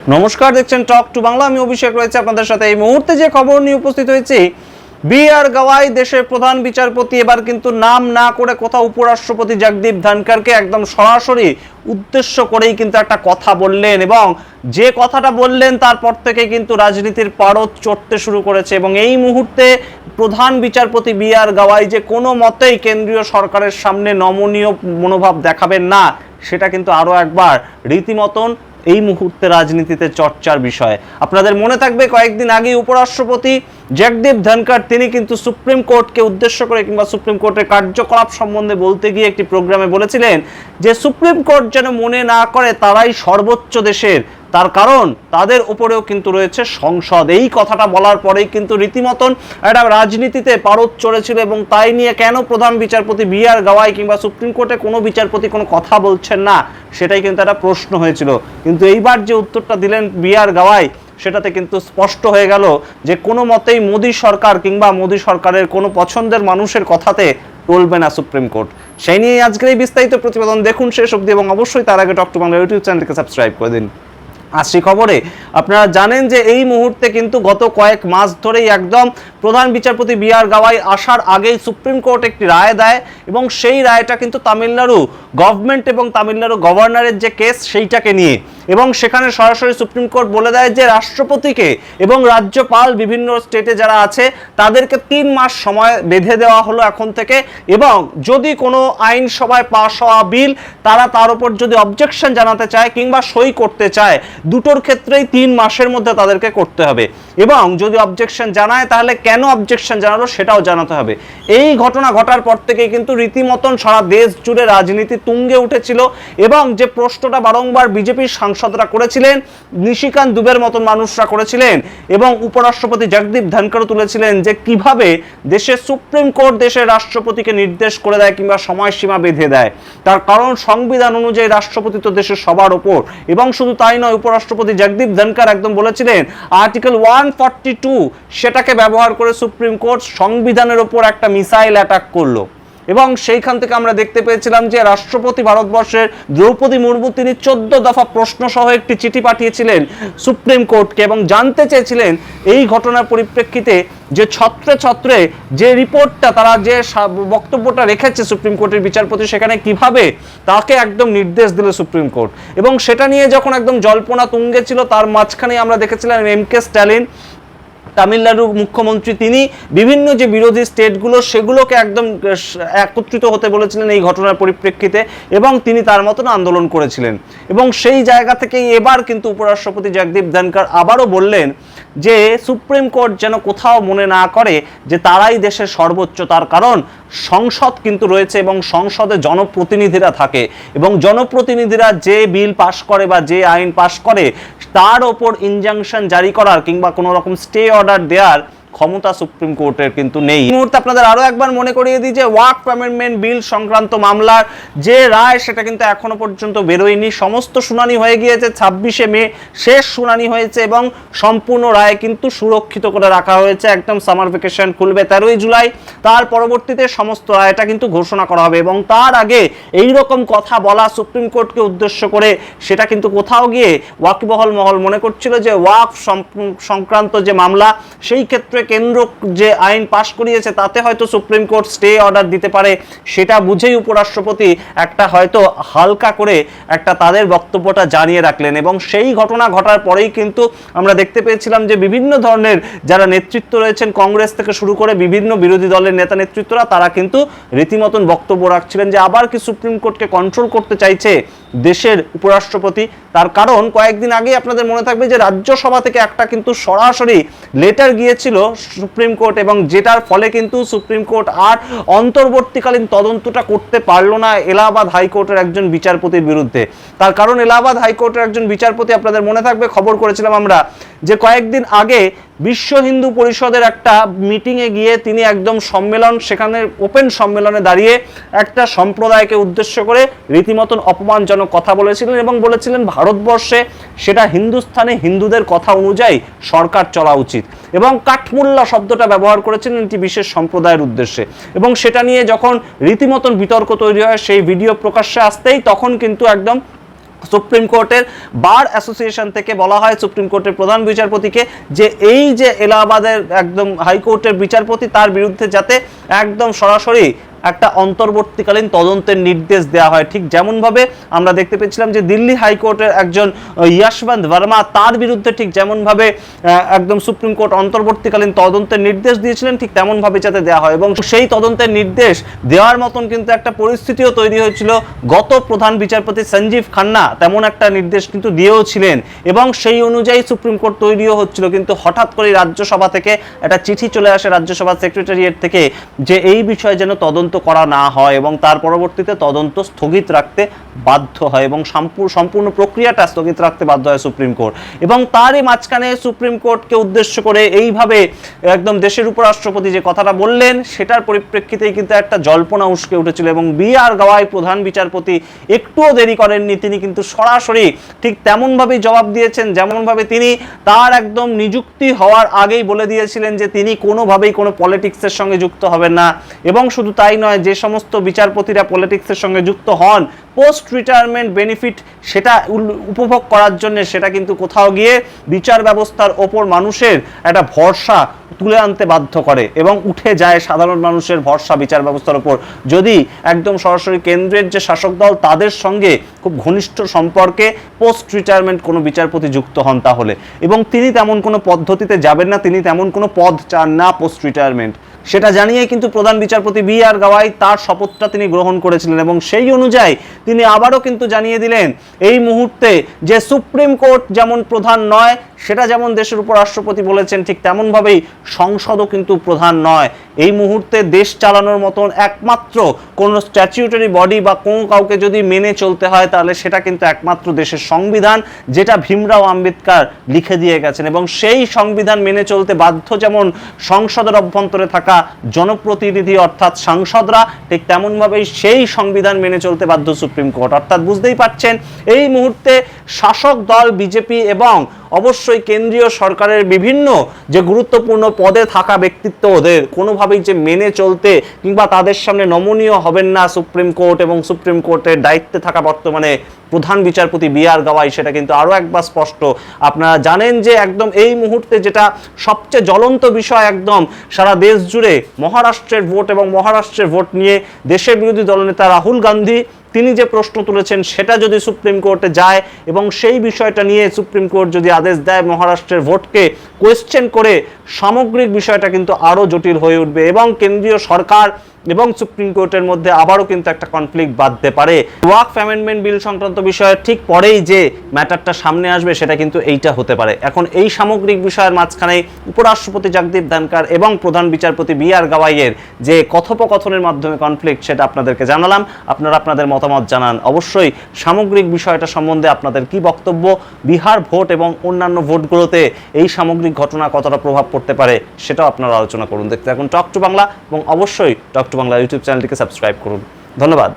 নমস্কার, দেখছেন টক টু বাংলা আমি অভিষেক রয়েছে আপনাদের সাথে। এই মুহূর্তে যে খবর নিয়ে উপস্থিত হয়েছি বি আর গাওয়াই দেশের প্রধান বিচারপতি, এবার কিন্তু নাম না করে কোথাও উপরাষ্ট্রপতি জগদীপ ধনকরকে একদম সরাসরি উদ্দেশ্য করেই কিন্তু একটা কথা বললেন এবং যে কথাটা বললেন তারপর থেকে কিন্তু রাজনীতির পারদ চড়তে শুরু করেছে এবং এই মুহূর্তে প্রধান বিচারপতি বি আর গাওয়াই যে কোনো মতেই কেন্দ্রীয় সরকারের সামনে নমনীয় মনোভাব দেখাবেন না, সেটা কিন্তু আরও একবার রীতিমতন এই মুহূর্তে রাজনীতিতে চর্চার বিষয়। আপনাদের মনে থাকবে কয়েকদিন আগে উপরাষ্ট্রপতি জগদীপ ধনকার তিনি কিন্তু সুপ্রিম কোর্টকে উদ্দেশ্য করে কিংবা সুপ্রিম কোর্টের কার্যকলাপ সম্বন্ধে বলতে গিয়ে একটি প্রোগ্রামে বলেছিলেন যে, সুপ্রিম কোর্ট যেন মনে না করে তারাই সর্বোচ্চ দেশের তার কারণ তাদের উপরেও কিন্তু রয়েছে সংসদ। এই কথাটা বলার পরেই কিন্তু রীতিমতন একটা রাজনীতিতে পারদ চড়েছিল এবং তাই নিয়ে কেন প্রধান বিচারপতি বি আর গাওয়াই কিংবা সুপ্রিম কোর্টে কোনো বিচারপতি কোনো কথা বলছেন না, সেটাই কিন্তু একটা প্রশ্ন হয়েছিল। কিন্তু এইবার যে উত্তরটা দিলেন বি আর গাওয়াই, সেটাতে কিন্তু স্পষ্ট হয়ে গেল যে কোনো মতেই মোদী সরকার কিংবা মোদী সরকারের কোনো পছন্দের মানুষের কথাতে টলবে না সুপ্রিম কোর্ট। সেই নিয়ে আজকের এই বিস্তারিত প্রতিবেদন। দেখুন শেষ অবধি এবং অবশ্যই তার আগে টক টু বাংলা ইউটিউব চ্যানেলকে সাবস্ক্রাইব করে দিন। আসছি খবরে। আপনারা জানেন যে এই মুহূর্তে কিন্তু গত কয়েক মাস ধরেই একদম প্রধান বিচারপতি বি আর গাওয়াই আসার আগেই সুপ্রিম কোর্ট একটি রায় দেয় এবং সেই রায়টা কিন্তু তামিলনাড়ু গভর্নমেন্ট এবং তামিলনাড়ু গভর্নরের যে কেস সেইটাকে নিয়ে। এবং সেখানে সরাসরি সুপ্রিম কোর্ট বলে দেয় যে রাষ্ট্রপতিকে এবং রাজ্যপাল বিভিন্ন স্টেটে যারা আছে, তাদেরকে তিন মাস সময় বেঁধে দেওয়া হলো এখন থেকে। এবং যদি কোনো আইনসভায় পাশ হওয়া বিল, তারা তার উপর যদি অবজেকশন জানাতে চায় কিংবা সই করতে চায়, দুটোর ক্ষেত্রেই তিন মাসের মধ্যে তাদেরকে করতে হবে। এবং যদি অবজেকশন জানায়, তাহলে কেন অবজেকশন জানালো সেটাও জানাতে হবে। এই ঘটনা ঘটার পর থেকেই কিন্তু রীতিমতন সারা দেশ জুড়ে রাজনীতি তুঙ্গে উঠেছিল। এবং যে প্রশ্নটা বারংবার বিজেপির সাংসদরা করেছিলেন, নিশিকান্ত দুবের মতন মানুষরা করেছিলেন, এবং উপরাষ্ট্রপতি জগদীপ ধনকর তুলেছিলেন যে কীভাবে দেশের সুপ্রিম কোর্ট দেশের রাষ্ট্রপতিকে নির্দেশ করে দেয় কিংবা সময়সীমা বেঁধে দেয়। তার কারণ সংবিধান অনুযায়ী রাষ্ট্রপতি তো দেশের সবার ওপর, এবং শুধু তাই নয়, উপরাষ্ট্রপতি জগদীপ ধনকর একদম বলেছিলেন, আর্টিকেল ওয়ান সেটাকে ব্যবহার করে সুপ্রিম কোর্ট সংবিধানের ওপর একটা মিসাইল অ্যাটাক করল। এবং সেইখান থেকে আমরা দেখতে পেয়েছিলাম যে রাষ্ট্রপতি ভারতবর্ষের দ্রৌপদী মুর্মু তিনি চোদ্দ দফা প্রশ্ন সহ একটি চিঠি পাঠিয়েছিলেন সুপ্রিম কোর্টকে এবং জানতে চেয়েছিলেন এই ঘটনার পরিপ্রেক্ষিতে যে ছত্রে ছত্রে যে রিপোর্টটা তারা যে বক্তব্যটা রেখেছে সুপ্রিম কোর্টের বিচারপতি সেখানে কীভাবে তাকে একদম নির্দেশ দিল সুপ্রিম কোর্ট। এবং সেটা নিয়ে যখন একদম জল্পনা তুঙ্গে ছিল, তার মাঝখানে আমরা দেখেছিলাম এম কে স্ট্যালিন তামিলনাড়ুর মুখ্যমন্ত্রী তিনি বিভিন্ন যে বিরোধী স্টেটগুলো, সেগুলোকে একদম একত্রিত হতে বলেছিলেন এই ঘটনার পরিপ্রেক্ষিতে এবং তিনি তার মতন আন্দোলন করেছিলেন। এবং সেই জায়গা থেকেই এবার কিন্তু উপরাষ্ট্রপতি জগদীপ ধনকর আবারও বললেন যে, সুপ্রিম কোর্ট যেন কোথাও মনে না করে যে তারাই দেশের সর্বোচ্চ, তার কারণ সংসদ কিন্তু রয়েছে এবং সংসদে জনপ্রতিনিধিরা থাকে। এবং জনপ্রতিনিধিরা যে বিল পাশ করে বা যে আইন পাশ করে তার ওপর ইনজাংশন জারি করার কিংবা কোনো রকম স্টে অর্ডার দেওয়ার ক্ষমতা সুপ্রিম কোর্টের কিন্তু নেই। এই মুহূর্তে আপনাদের আরও একবার মনে করিয়ে দিই যে ওয়াক অ্যামেন্ডমেন্ট বিল সংক্রান্ত মামলার যে রায়, সেটা কিন্তু এখনও পর্যন্ত বেরোয়নি। সমস্ত শুনানি হয়ে গিয়েছে ছাব্বিশে মে, শেষ শুনানি হয়েছে এবং সম্পূর্ণ রায় কিন্তু সুরক্ষিত করে রাখা হয়েছে। একদম সামার ভেকেশন খুলবে তেরোই জুলাই। তার পরবর্তীতে সমস্ত রায়টা কিন্তু ঘোষণা করা হবে এবং তার আগে এই রকম কথা বলা সুপ্রিম কোর্টকে উদ্দেশ্য করে, সেটা কিন্তু কোথাও গিয়ে ওয়াকিবহল মহল মনে করছিল যে ওয়াক সংক্রান্ত যে মামলা, সেই ক্ষেত্রে কেন্দ্র যে আইন পাশ করিয়েছে, তাতে হয়তো সুপ্রিম কোর্ট স্টে অর্ডার দিতে পারে, সেটা বুঝেই উপরাষ্ট্রপতি একটা হয়তো হালকা করে একটা তাদের বক্তব্যটা জানিয়ে রাখলেন। এবং সেই ঘটনা ঘটার পরেই কিন্তু আমরা দেখতে পেয়েছিলাম যে বিভিন্ন ধরনের যারা নেতৃত্ব রয়েছেন কংগ্রেস থেকে শুরু করে বিভিন্ন বিরোধী দলের নেতা নেতৃত্বরা, তারা কিন্তু রীতিমতন বক্তব্য রাখছিলেন যে আবার কি সুপ্রিম কোর্টকে কন্ট্রোল করতে চাইছে দেশের উপরাষ্ট্রপতি। তার কারণ কয়েকদিন আগে আপনাদের মনে থাকবে যে রাজ্যসভা থেকে একটা কিন্তু সরাসরি লেটার গিয়েছিল সুপ্রিম কোর্ট এবং যেটার ফলে কিন্তু সুপ্রিম কোর্ট আর অন্তর্বর্তীকালীন তদন্তটা করতে পারল না এলাহাবাদ হাইকোর্টের একজন বিচারপতির বিরুদ্ধে। তার কারণ এলাহাবাদ হাইকোর্টের একজন বিচারপতি আপনাদের মনে থাকবে, খবর করেছিলাম আমরা, যে কয়েকদিন আগে বিশ্ব হিন্দু পরিষদের একটা মিটিংয়ে গিয়ে তিনি একদম সম্মেলন, সেখানে ওপেন সম্মেলনে দাঁড়িয়ে একটা সম্প্রদায়কে উদ্দেশ্য করে রীতিমতন অপমানজনক কথা বলেছিলেন এবং বলেছিলেন, ভারতবর্ষে সেটা হিন্দুস্থানে হিন্দুদের কথা অনুযায়ী সরকার চলা উচিত। এবং কাঠমুল্লা শব্দটা ব্যবহার করেছিলেন একটি বিশেষ সম্প্রদায়ের উদ্দেশ্যে। এবং সেটা নিয়ে যখন রীতিমতন বিতর্ক তৈরি হয়, সেই ভিডিও প্রকাশ্যে আসতেই তখন কিন্তু একদম সুপ্রিম কোর্টের বার অ্যাসোসিয়েশন থেকে বলা হয় সুপ্রিম কোর্টের প্রধান বিচারপতিকে যে এই যে এলাহাবাদের একদম হাইকোর্টের বিচারপতি তার বিরুদ্ধে যাতে একদম সরাসরি একটা অন্তর্বর্তীকালীন তদন্তের নির্দেশ দেওয়া হয়। ঠিক যেমনভাবে আমরা দেখতে পেয়েছিলাম যে দিল্লি হাইকোর্টের একজন ইয়াশবন্ত বর্মা তার বিরুদ্ধে ঠিক যেমনভাবে একদম সুপ্রিম কোর্ট অন্তর্বর্তীকালীন তদন্তের নির্দেশ দিয়েছিলেন, ঠিক তেমনভাবে যাতে দেওয়া হয়। এবং সেই তদন্তের নির্দেশ দেওয়ার মতন কিন্তু একটা পরিস্থিতিও তৈরি হয়েছিল। গত প্রধান বিচারপতি সঞ্জীব খান্না তেমন একটা নির্দেশ কিন্তু দিয়েও ছিলেন এবং সেই অনুযায়ী সুপ্রিম কোর্ট তৈরিও হচ্ছিল। কিন্তু হঠাৎ করে রাজ্যসভা থেকে একটা চিঠি চলে আসে রাজ্যসভা সেক্রেটারিয়েট থেকে যে এই বিষয়ে যেন তদন্ত করা না হয় এবং তার পরবর্তীতে তদন্ত স্থগিত রাখতে বাধ্য হয় এবং সম্পূর্ণ প্রক্রিয়াটা স্থগিত রাখতে বাধ্য হয় সুপ্রিম কোর্ট। এবং তারই মাঝখানে সুপ্রিম কোর্টকে উদ্দেশ্য করে এইভাবে একদম দেশের উপরাষ্ট্রপতি যে কথাটা বললেন, সেটার পরিপ্রেক্ষিতেই কিন্তু একটা জল্পনা উস্কে উঠেছিল এবং বি আর গাওয়াই প্রধান বিচারপতি একটুও দেরি করেননি, তিনি কিন্তু সরাসরি ঠিক তেমনভাবেই জবাব দিয়েছেন যেমনভাবে তিনি তার একদম নিযুক্তি হওয়ার আগেই বলে দিয়েছিলেন যে তিনি কোনোভাবেই কোনো পলিটিক্সের সঙ্গে যুক্ত হবেন না এবং শুধু তাই নয়, যে সমস্ত বিচারপতিরা পলিটিক্সের সঙ্গে যুক্ত হন পোস্ট রিটায়ারমেন্ট বেনিফিট সেটা উপভোগ করার জন্য সেটা কিন্তু কোথাও গিয়ে বিচার ব্যবস্থার ওপর মানুষের একটা ভরসা তুলে আনতে বাধ্য করে এবং উঠে যায় সাধারণ মানুষের ভরসা বিচার ব্যবস্থার ওপর। যদি একদম সরাসরি কেন্দ্রের যে শাসক দল তাদের সঙ্গে খুব ঘনিষ্ঠ সম্পর্কে পোস্ট রিটায়ারমেন্ট কোনো বিচারপতি যুক্ত হন তাহলে। এবং তিনি তেমন কোনো পদ্ধতিতে যাবেন না, তিনি তেমন কোনো পদ চান না পোস্ট রিটায়ারমেন্ট সেটা জানিয়ে কিন্তু প্রধান বিচারপতি বি আর গাওয়াই তার শপথটা তিনি গ্রহণ করেছিলেন এবং সেই অনুযায়ী তিনি আবারও কিন্তু জানিয়ে দিলেন, এই মুহূর্তে যে সুপ্রিম কোর্ট যেমন প্রধান নয়, সেটা যেমন দেশের উপর রাষ্ট্রপতি বলেছেন, ঠিক তেমনভাবেই সংসদও কিন্তু প্রধান নয়। এই মুহূর্তে দেশ চালানোর মতন একমাত্র কোনো স্ট্যাচিউটারি বডি বা কোনো কাউকে যদি মেনে চলতে হয়, তাহলে সেটা কিন্তু একমাত্র দেশের সংবিধান, যেটা ভীমরাও আম্বেদকার লিখে দিয়ে গেছেন এবং সেই সংবিধান মেনে চলতে বাধ্য যেমন সংসদের অভ্যন্তরে থাকা জনপ্রতিনিধি অর্থাৎ সাংসদরা ঠিক তেমনভাবেই সেই সংবিধান মেনে চলতে বাধ্য সুপ্রিম কোর্ট। অর্থাৎ বুঝতেই পারছেন, এই মুহূর্তে শাসক দল, বিজেপি এবং অবশ্যই কেন্দ্রীয় সরকারের বিভিন্ন যে গুরুত্বপূর্ণ পদে থাকা ব্যক্তিত্ব ওদের, কোনোভাবেই যে মেনে চলতে কিংবা তাদের সামনে নমনীয় হবেন না সুপ্রিম কোর্ট এবং সুপ্রিম কোর্টের দায়িত্বে থাকা বর্তমানে প্রধান বিচারপতি বি আর গাওয়াই, সেটা কিন্তু আরও একবার স্পষ্ট। আপনারা জানেন যে একদম এই মুহূর্তে যেটা সবচেয়ে জ্বলন্ত বিষয় একদম সারা দেশ জুড়ে মহারাষ্ট্রের ভোট এবং মহারাষ্ট্রের ভোট নিয়ে দেশের বিরোধী দলনেতা রাহুল গান্ধী তিনি যে প্রশ্ন তুলেছেন সেটা যদি সুপ্রিম কোর্টে যায় এবং সেই বিষয়টা নিয়ে সুপ্রিম কোর্ট যদি আদেশ দেয় মহারাষ্ট্রের ভোটকে কোয়েশ্চেন করে, সামগ্রিক বিষয়টা কিন্তু আরও জটিল হয়ে উঠবে এবং কেন্দ্রীয় সরকার এবং সুপ্রিম কোর্টের মধ্যে আবারও কিন্তু একটা কনফ্লিক্ট বাঁধতে পারে। ওয়াকফ অ্যামেন্ডমেন্ট বিল সংক্রান্ত বিষয়ের ঠিক পরেই যে ম্যাটারটা সামনে আসবে সেটা কিন্তু এইটা হতে পারে। এখন এই সামগ্রিক বিষয়ের মাঝখানে উপরাষ্ট্রপতি জগদীপ ধনকর এবং প্রধান বিচারপতি বি আর গাওয়াইয়ের যে কথোপকথনের মাধ্যমে কনফ্লিক্ট সেটা আপনাদেরকে জানালাম। আপনারা আপনাদের মতামত জানান। অবশ্যই সামগ্রিক বিষয়টা সম্বন্ধে আপনাদের কি বক্তব্য? বিহার ভোট এবং অন্যান্য ভোটগুলোতে এই সামগ্রিক ঘটনা কতটা প্রভাব পড়তে পারে সেটাও আপনারা আলোচনা করুন। দেখতে থাকুন টক টু বাংলা এবং অবশ্যই টক টু বাংলা ইউটিউব চ্যানেলটিকে সাবস্ক্রাইব করুন। ধন্যবাদ।